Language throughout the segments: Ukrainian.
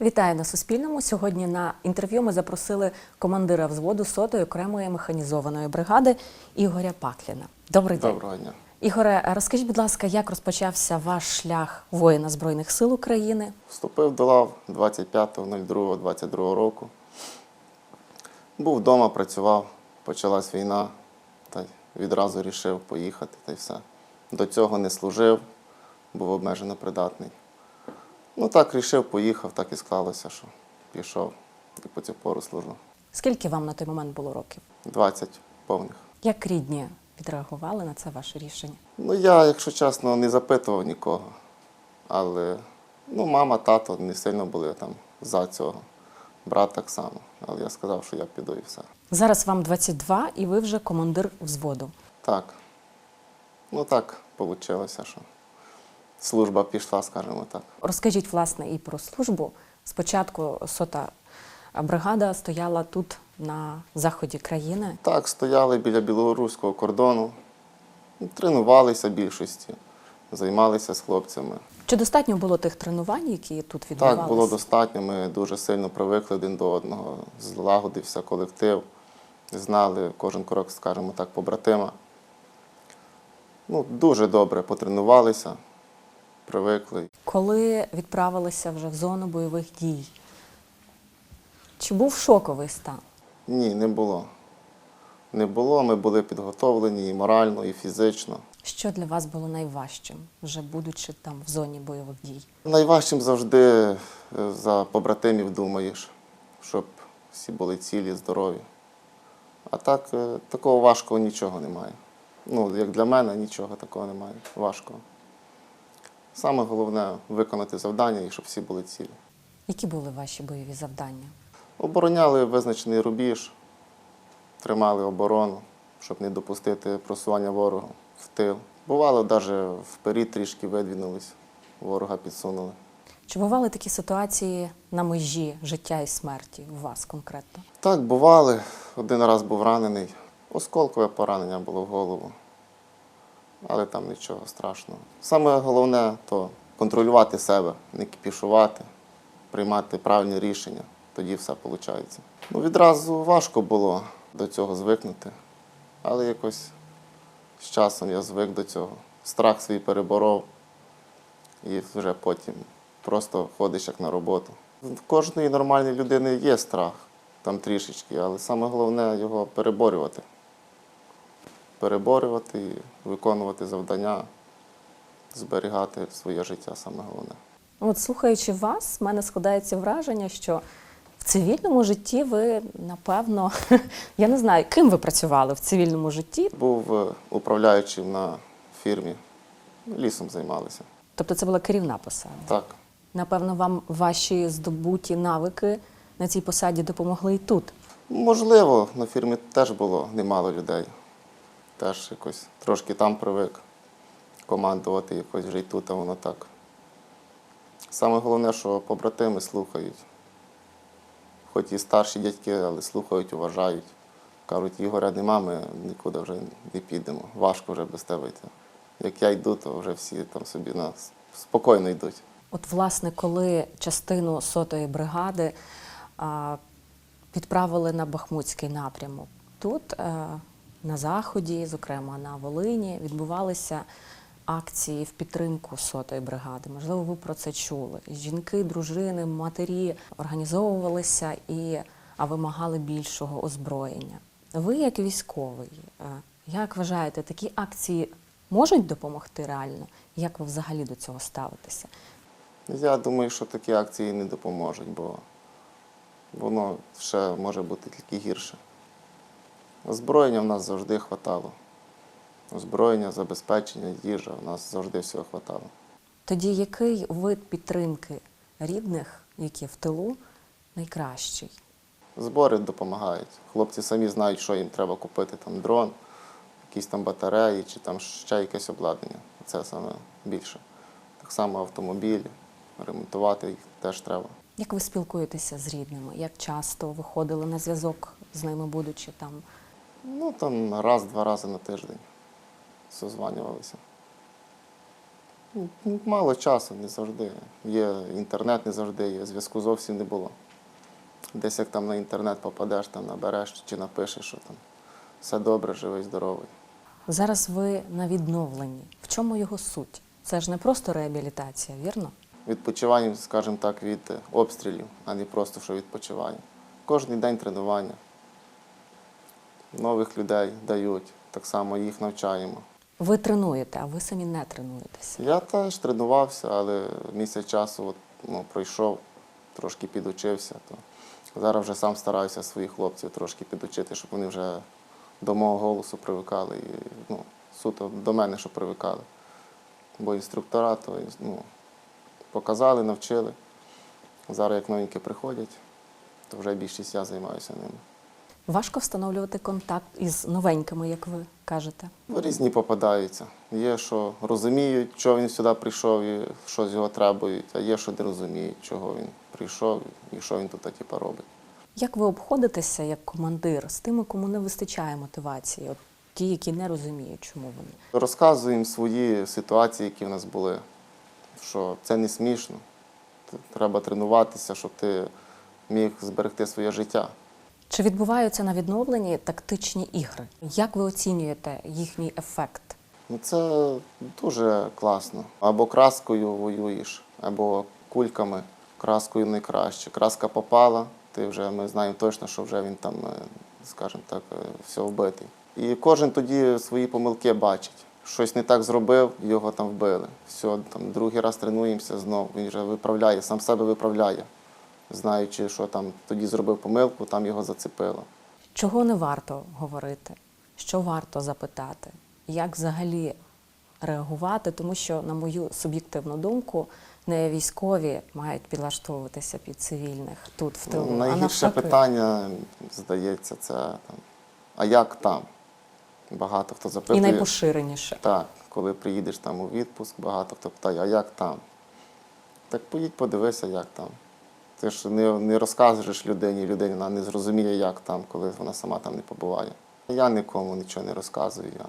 Вітаю на Суспільному. Сьогодні на інтерв'ю ми запросили командира взводу сотої окремої механізованої бригади Ігоря Пакліна. Добрий день. Доброго дня. Ігоре, розкажіть, будь ласка, як розпочався ваш шлях воїна Збройних сил України? Вступив до лав 25.02.22 року. Був вдома, працював, почалась війна, та відразу рішив поїхати та й все. До цього не служив, був обмежено придатний. Ну так рішив, поїхав, так і склалося, що пішов і по цю пору служу. Скільки вам на той момент було років? 20 повних. Як рідні відреагували на це ваше рішення? Ну, я, якщо чесно, не запитував нікого. Але ну, мама, тато не сильно були там за цього. Брат так само. Але я сказав, що я піду і все. Зараз вам 22 і ви вже командир взводу. Так. Ну так вийшло, що служба пішла, скажімо так. Розкажіть, власне, і про службу. Спочатку сота бригада стояла тут на заході країни. Так, стояли біля білоруського кордону, тренувалися більшості, займалися з хлопцями. Чи достатньо було тих тренувань, які тут відбувалися? Так, було достатньо. Ми дуже сильно привикли один до одного. Злагодився колектив, знали кожен крок, скажімо так, побратима. Ну, дуже добре потренувалися, привикли. Коли відправилися вже в зону бойових дій, чи був шоковий стан? Ні, не було. Не було. Ми були підготовлені і морально, і фізично. Що для вас було найважчим, вже будучи там в зоні бойових дій? Найважчим завжди е, за побратимів думаєш, щоб всі були цілі, здорові. А так, е, такого важкого нічого немає. Ну, як для мене, нічого такого немає. Важкого. Саме головне виконати завдання і щоб всі були цілі. Які були ваші бойові завдання? Обороняли визначений рубіж, тримали оборону, щоб не допустити просування ворога в тил. Бувало, навіть вперед трішки видвинулись, ворога підсунули. Чи бували такі ситуації на межі життя і смерті у вас конкретно? Так, бували. Один раз був ранений. Осколкове поранення було в голову. Але там нічого страшного. Саме головне то контролювати себе, не кипішувати, приймати правильні рішення. Тоді все виходить. Ну, відразу важко було до цього звикнути. Але якось з часом я звик до цього. Страх свій переборов і вже потім просто ходиш як на роботу. В кожної нормальної людини є страх, там трішечки, але саме головне його переборювати. Переборювати і виконувати завдання, зберігати своє життя саме головне. От слухаючи вас, в мене складається враження, що в цивільному житті ви, напевно, я не знаю, ким ви працювали в цивільному житті. Був е, управляючим на фірмі, лісом займалися. Тобто це була керівна посада. Так. Напевно, вам ваші здобуті навики на цій посаді допомогли і тут. Можливо, на фірмі теж було немало людей. Теж якось трошки там привик командувати якось вже й тут, а воно так. Саме головне, що побратими слухають. Хоч і старші дядьки, але слухають, уважають. Кажуть, Ігоря нема, ми нікуди вже не підемо. Важко вже без тебе йти. Як я йду, то вже всі там собі на спокійно йдуть. От, власне, коли частину сотої бригади а, відправили на Бахмутський напрямок, тут е, на Заході, зокрема на Волині, відбувалися акції в підтримку сотої бригади. Можливо, ви про це чули. Жінки, дружини, матері організовувалися і а, вимагали більшого озброєння. Ви, як військовий, е, як вважаєте, такі акції можуть допомогти реально? Як ви взагалі до цього ставитеся? Я думаю, що такі акції не допоможуть, бо воно ще може бути тільки гірше. Озброєння в нас завжди хватало. Озброєння, забезпечення, їжа, в нас завжди всього хватало. Тоді який вид підтримки рідних, які в тилу, найкращий? Збори допомагають. Хлопці самі знають, що їм треба купити там дрон, якісь там батареї чи там ще якесь обладнання. Це саме більше. Так само автомобілі, ремонтувати їх теж треба. Як ви спілкуєтеся з рідними? Як часто виходили на зв'язок з ними, будучи там? Ну там раз-два рази на тиждень созванювалися. Ну, Мало часу, не завжди. Є інтернет, не завжди є, зв'язку зовсім не було. Десь як там на інтернет попадеш, там набереш чи напишеш, що там все добре, живий, здоровий. Зараз ви на відновленні. В чому його суть? Це ж не просто реабілітація, вірно? Відпочиваємо, скажімо так, від обстрілів, а не просто що відпочивання. Кожен день тренування. Нових людей дають, так само їх навчаємо. Ви тренуєте, а ви самі не тренуєтеся. Я теж тренувався, але місяць часу от, ну, пройшов, трошки підучився. То зараз вже сам стараюся своїх хлопців трошки підучити, щоб вони вже до мого голосу привикали і ну, суто до мене, щоб привикали. Бо інструктора то ну, показали, навчили. Зараз як новенькі приходять, то вже більшість я займаюся ними. Важко встановлювати контакт із новенькими, як ви кажете. Ну, Різні попадаються. Є, що розуміють, чого він сюди прийшов і що з його требують, а є, що не розуміють, чого він прийшов і що він тут типу, робить. Як ви обходитеся як командир з тими, кому не вистачає мотивації? От ті, які не розуміють, чому вони. Розказуємо свої ситуації, які в нас були, що це не смішно. Треба тренуватися, щоб ти міг зберегти своє життя. Чи відбуваються на відновленні тактичні ігри? Як ви оцінюєте їхній ефект? Ну, це дуже класно. Або краскою воюєш, або кульками. Краскою найкраще. Краска попала, ти вже ми знаємо точно, що вже він там, е, скажімо так, е, все вбитий. І кожен тоді свої помилки бачить. Щось не так зробив, його там вбили. Все, там другий раз тренуємося знову. Він вже виправляє, сам себе виправляє, знаючи, що там тоді зробив помилку, там його зацепило. Чого не варто говорити? Що варто запитати? Як взагалі реагувати? Тому що, на мою суб'єктивну думку, не військові мають підлаштовуватися під цивільних тут в тилу. Ну, Найгірше навпаки. питання, здається, це там, а як там? Багато хто І найпоширеніше. Так, коли приїдеш там у відпуск, багато хто питає, а як там? Так поїдь, подивися, як там. Ти ж не, не розказуєш людині, людина не зрозуміє, як там, коли вона сама там не побуває. Я нікому нічого не розказую. Я,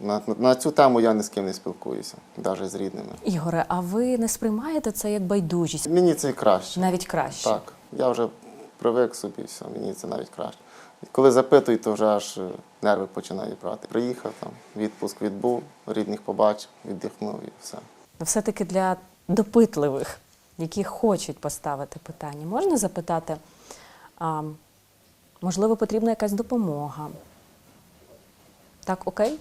на, на, на цю тему я ні з ким не спілкуюся, навіть з рідними. Ігоре, а ви не сприймаєте це як байдужість? Мені це краще. Навіть краще. Так, я вже привик собі, все, мені це навіть краще. Коли запитують, то вже аж е, нерви починають брати. Приїхав там, відпуск відбув, рідних побачив, віддихнув і все. Все-таки для допитливих, які хочуть поставити питання, можна запитати, а, можливо, потрібна якась допомога. Так, окей?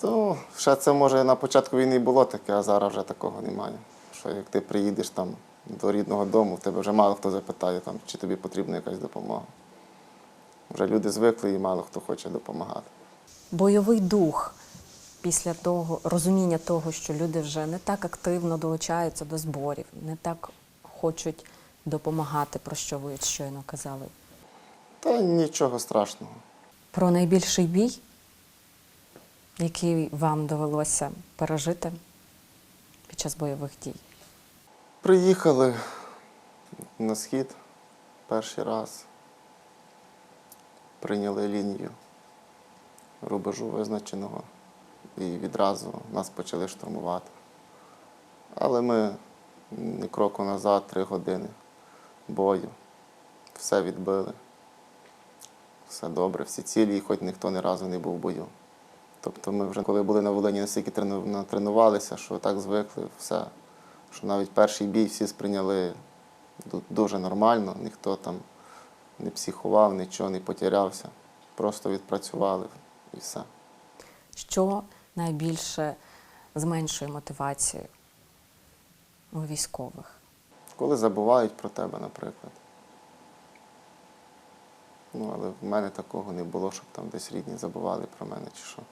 То ще це може на початку війни було таке, а зараз вже такого немає. Що як ти приїдеш там до рідного дому, в тебе вже мало хто запитає, там, чи тобі потрібна якась допомога. Вже люди звикли і мало хто хоче допомагати. Бойовий дух після того, розуміння того, що люди вже не так активно долучаються до зборів, не так хочуть допомагати, про що ви щойно казали. Та нічого страшного. Про найбільший бій, який вам довелося пережити під час бойових дій. Приїхали на схід перший раз. Прийняли лінію рубежу визначеного і відразу нас почали штурмувати. Але ми ні кроку назад, три години бою. Все відбили. Все добре, всі цілі, і хоч ніхто ні разу не був в бою. Тобто ми вже коли були на Волині, настільки трену- натренувалися, що так звикли, все. Що навіть перший бій всі сприйняли дуже нормально, ніхто там не психував, нічого не потерявся. Просто відпрацювали і все. Що найбільше зменшує мотивацію у військових? Коли забувають про тебе, наприклад. Ну, але в мене такого не було, щоб там десь рідні забували про мене чи що.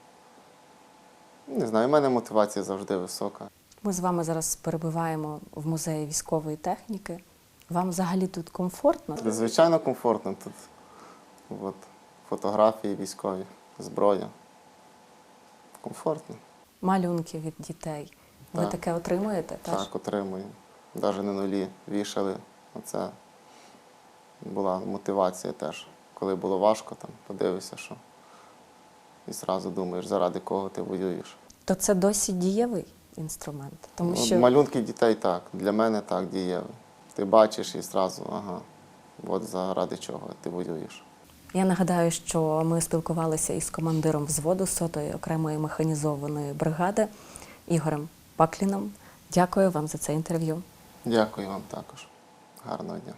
Не знаю, в мене мотивація завжди висока. Ми з вами зараз перебуваємо в музеї військової техніки. Вам взагалі тут комфортно? Звичайно, комфортно тут. От, фотографії військові, зброя. Комфортно. Малюнки від дітей. Ви Так. таке отримуєте? теж? Так, отримуємо. Навіть на нулі вішали. Оце була мотивація теж. Коли було важко, там подивишся, що. І зразу думаєш, заради кого ти воюєш. То це досі дієвий інструмент. Тому Ну, що Малюнки дітей так, для мене так дієві. Ти бачиш і зразу, ага, от заради чого ти воюєш. Я нагадаю, що ми спілкувалися із командиром взводу сотої окремої механізованої бригади Ігорем Пакліном. Дякую вам за це інтерв'ю. Дякую вам також. Гарного дня.